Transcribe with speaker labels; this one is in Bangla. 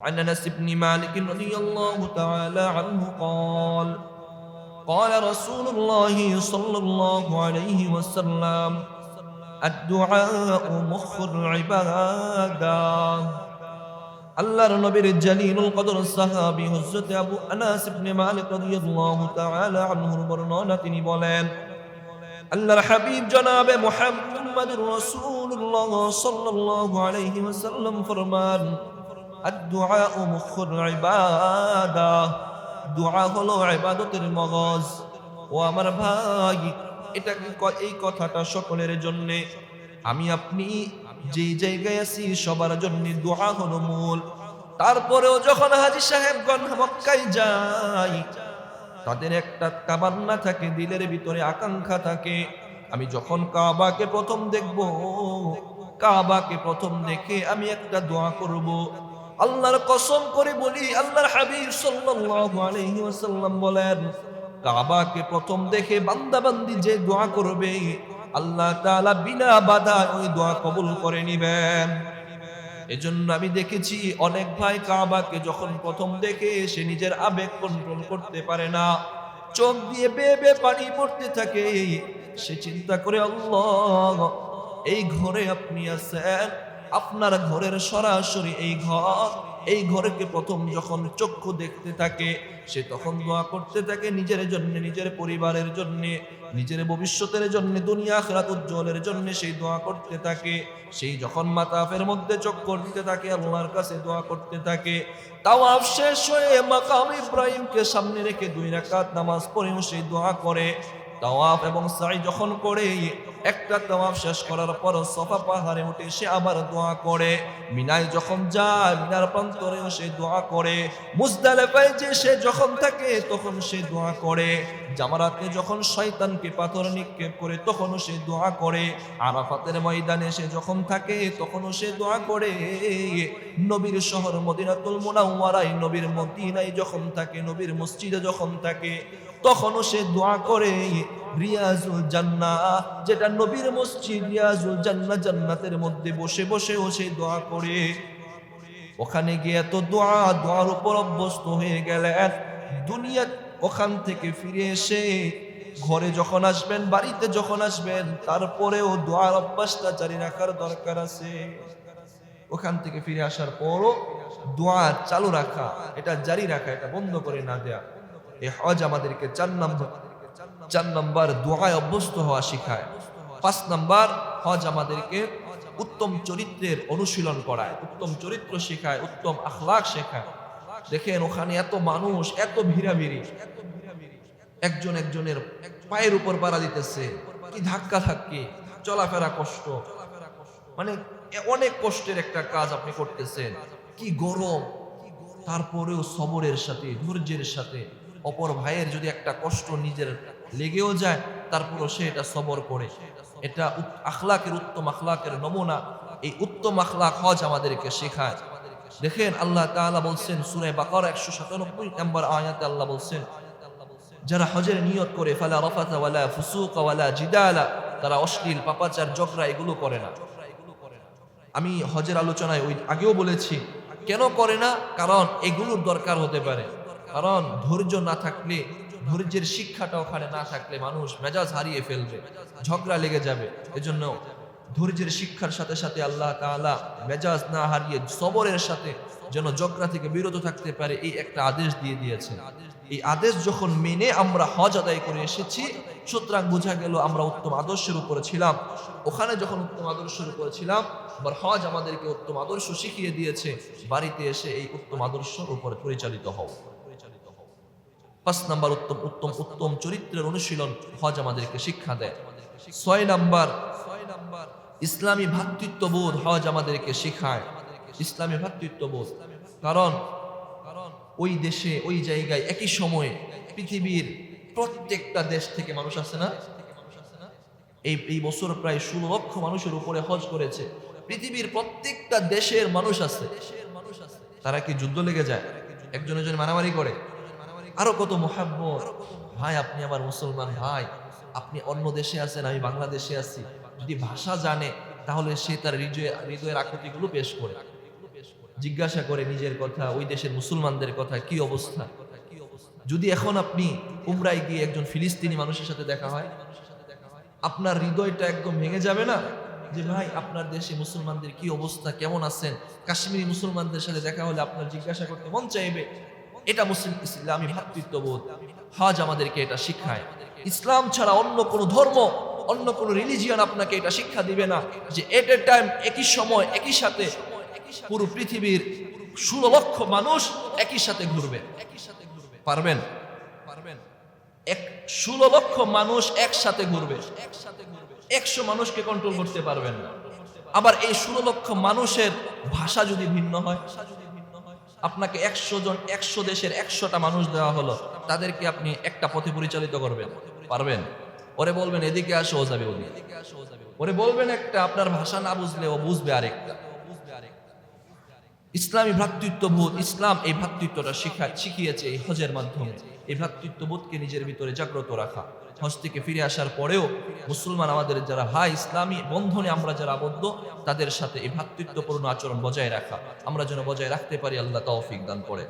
Speaker 1: عن انس بن مالك رضي الله تعالى عنه قال قال رسول الله صلى الله عليه وسلم الدعاء مخ العباده আল্লাহর নবীর জালিলুল কদর সাহাবী হযরত আবু আনাস ইবনে মালিক রাদিয়াল্লাহু তাআলা আনহুর বর্ণনা তিনি বলেন আল্লাহর হাবিব জনাবে মুহাম্মদুর রাসূলুল্লাহ সাল্লাল্লাহু আলাইহি ওয়াসাল্লাম ফরমান আর দোয়া ও মুখর ইবাদা। দোয়া হলো ইবাদতের মগজ। ও আমার ভাই, এটা এই কথাটা সকলের জন্যে? আমি আপনি যে জায়গায় আছি, সবার জন্য দোয়া হলো মূল। তারপরেও যখন হাজি সাহেবগণ মক্কায় যাই তাদের একটা কামান্না থাকে, দিলের ভিতরে আকাঙ্ক্ষা থাকে। আমি যখন কাবাকে প্রথম দেখব, কাবাকে প্রথম দেখে আমি একটা দোয়া করব। আল্লাহর কসম করে বলি, আল্লাহর হাবিব ওয়াসাল্লাম বলেন, কাবাকে প্রথম দেখে বান্দা বান্দি যে দোয়া করবে, আল্লাহ তাআলা বিনা বাধা ওই দোয়া কবুল করে নেবেন। এজন্য আমি দেখেছি অনেক ভাই কাবাকে যখন প্রথম দেখে, সে নিজের আবেগ কন্ট্রোল করতে পারে না। চোখ দিয়ে বে বে পানি পড়তে থাকে। সে চিন্তা করে, আল্লাহ, এই ঘরে আপনি আছেন? আপনার ঘরের সরাসরি এই ঘর, এই ঘরকে প্রথম যখন চক্ষু দেখতে থাকে, সে তখন দোয়া করতে থাকে নিজের জন্য, নিজের পরিবারের জন্য, নিজের ভবিষ্যতের জন্য, দুনিয়া আখরাত উজ্জ্বলের জন্য সেই দোয়া করতে থাকে। সেই যখন মাতাফের মধ্যে চক্কর দিতে থাকে, আল্লাহর কাছে দোয়া করতে থাকে, তাওয়াফ শেষ হয়ে মাকাম ইব্রাহিমকে সামনে রেখে দুই রাকাত নামাজ পড়েও সেই দোয়া করে। তাওয়াফ এবং সাই যখন করে একটা তাওয়াফ শেষ করার পর সফা পাহাড়ে উঠে সে আবার দোয়া করে। মিনায় যখন যায়, মিনার প্রান্তরেও সে দোয়া করে। মুজদালেফায় যে সে যখন থাকে, তখন সে দোয়া করে। জামারাতে যখন শয়তানকে পাথর নিক্ষেপ করে, তখনও সে দোয়া করে। আরাফাতের ময়দানে সে যখন থাকে, তখনও সে দোয়া করে। নবীর শহর মদিনাতুল মুনাওয়ারাই নবীর মদিনায় যখন থাকে, নবীর মসজিদে যখন থাকে, তখনও সে দোয়া করে। রিয়াজুল জান্না যেটা নবীর মসজিদ রিয়াজুল জান্না জান্নাতের মধ্যে বসে বসেও সে দোয়া করে। ওখানে গিয়ে এত দোয়া, দোয়ার উপর অভ্যস্ত হয়ে গেলেন। দুনিয়া ওখান থেকে ফিরে এসে ঘরে যখন আসবেন, বাড়িতে যখন আসবেন, তারপরেও দোয়ার অভ্যাসটা জারি রাখার দরকার আছে। ওখান থেকে ফিরে আসার পরও দোয়া চালু রাখা, এটা জারি রাখা, এটা বন্ধ করে না দেয়া। এ হজ আমাদেরকে চার নম্বর চার নম্বর দোয়ায় অভ্যস্ত হওয়া শিখায়। পাঁচ নম্বর হজ আমাদেরকে উত্তম চরিত্রের অনুশীলন করায়। উত্তম চরিত্র শেখায়, উত্তম আখলাক শেখায়। দেখেন, ওখানে এত মানুষ, এত ভিড়াভিড়ি। একজন একজনের পায়ের উপর পাড়া দিতেছে। কি ধাক্কা ধাক্কি, চলাফেরা কষ্ট। মানে অনেক কষ্টের একটা কাজ আপনি করতেছেন। কি গরম। তারপরেও সবরের সাথে, ধৈর্যের সাথে, অপর ভাইয়ের যদি একটা কষ্ট নিজের লেগেও যায়, তারপরও সে এটা সবর করে। এটা আখলাকের উত্তম আখলাকের নমুনা। এই উত্তম আখলাক হজ আমাদেরকে শেখায়। দেখেন, আল্লাহ তাআলা বলছেন, সূরা বাকারা একশো সাতানব্বই নম্বর আয়াতে আল্লাহ বলছেন, যারা হজের নিয়ত করে, ফালা রফাতা ওয়ালা ফুসুক জিদালা, তারা অশ্লীল, পাপাচার জগরা এগুলো করে না। আমি হজের আলোচনায় ওই আগেও বলেছি, কেন করে না? কারণ এগুলোর দরকার হতে পারে। কারণ ধৈর্য না থাকলে ধৈর্যের শিক্ষাটা ওখানে না থাকলে মানুষ মেজাজ হারিয়ে ফেলবে, ঝগড়া লেগে যাবে। এজন্য ধৈর্যের শিক্ষার সাথে সাথে আল্লাহ তাআলা মেজাজ না হারিয়ে সবরের সাথে যেন ঝগড়া থেকে বিরত থাকতে পারে, এই একটা আদেশ দিয়ে দিয়েছে। এই আদেশ যখন মেনে আমরা হজ আদায় করে এসেছি, সুতরাং বোঝা গেল আমরা উত্তম আদর্শের উপরে ছিলাম। ওখানে যখন উত্তম আদর্শের উপরে ছিলাম আবার হজ আমাদেরকে উত্তম আদর্শ শিখিয়ে দিয়েছে, বাড়িতে এসে এই উত্তম আদর্শের উপরে পরিচালিত হও। পাঁচ নাম্বার উত্তম উত্তম উত্তম চরিত্রের অনুশীলন হজ আমাদেরকে শিক্ষা দেয়। ছয় নাম্বার, ইসলামী ভ্রাতৃত্ববোধ হজ আমাদেরকে শেখায়। ইসলামী ভ্রাতৃত্ববোধ কারণ কারণ ওই দেশে, ওই জায়গায়, একই সময়ে পৃথিবীর প্রত্যেকটা দেশ থেকে মানুষ আসে না? এই এই বছর প্রায় ষোলো লক্ষ মানুষের উপরে হজ করেছে। পৃথিবীর প্রত্যেকটা দেশের মানুষ আছে। তারা কি যুদ্ধ লেগে যায়? একজন একজন মারামারি করে। আরও কত মোহাব্বত। ভাই, আপনি আমার মুসলমান ভাই, আপনি অন্য দেশে আছেন, আমি বাংলাদেশে আছি। যদি ভাষা জানে, তাহলে সে তার হৃদয়ে, হৃদয়ের আকৃতিগুলো পেশ করে। জিজ্ঞাসা করে নিজের কথা, ওই দেশের মুসলমানদের কথা, কি অবস্থা? যদি এখন আপনি উমরায় গিয়ে একজন ফিলিস্তিনি মানুষের সাথে দেখা হয়, আপনার হৃদয়টা একদম ভেঙে যাবে না? যে ভাই, আপনার দেশে মুসলমানদের কি অবস্থা, কেমন আছেন? কাশ্মীরি মুসলমানদের সাথে দেখা হলে আপনার জিজ্ঞাসা করতে মন চাইবে? এটা মুসলিম ইসলামী ভ্রাতৃত্ববোধ। হজ আমাদেরকে এটা শিক্ষায়। ইসলাম ছাড়া অন্য কোনো ধর্ম, অন্য কোনো রিলিজিয়ন আপনাকে এটা শিক্ষা দিবে না যে এট এ টাইম একই সময়, একই সাথে পুরো পৃথিবীর ষোলো লক্ষ মানুষ একই সাথে ঘুরবে। পারবেন? পারবেন এক ষোলো লক্ষ মানুষ একসাথে ঘুরবে। একসাথে ঘুরবে একশো মানুষকে কন্ট্রোল করতে পারবেন না। আবার এই ষোলো লক্ষ মানুষের ভাষা যদি ভিন্ন হয় আপনাকে একশো জন, একশো দেশের একশোটা মানুষ দেওয়া হলো। তাদেরকে আপনি একটা পথে পরিচালিত করবেন। পারবেন? ওরে বলবেন, এদিকে আসো যাবে ওদিকে। ওরে বলবেন একটা, আপনার ভাষা না বুঝলে ও বুঝবে আরেকটা। ইসলামী ভ্রাতৃত্ববোধ, ইসলাম এই ভ্রাতৃত্বটা শিখা, শিখিয়েছে এই হজের মাধ্যমে। এই ভ্রাতৃত্ববোধকে নিজের ভিতরে জাগ্রত রাখা। হজ থেকে ফিরে আসার পরেও মুসলমান আমাদের যারা ভাই, ইসলামী বন্ধনে আমরা যারা আবদ্ধ, তাদের সাথে এই ভ্রাতৃত্বপূর্ণ আচরণ বজায় রাখা। আমরা যেন বজায় রাখতে পারি, আল্লাহ তৌফিক দান করে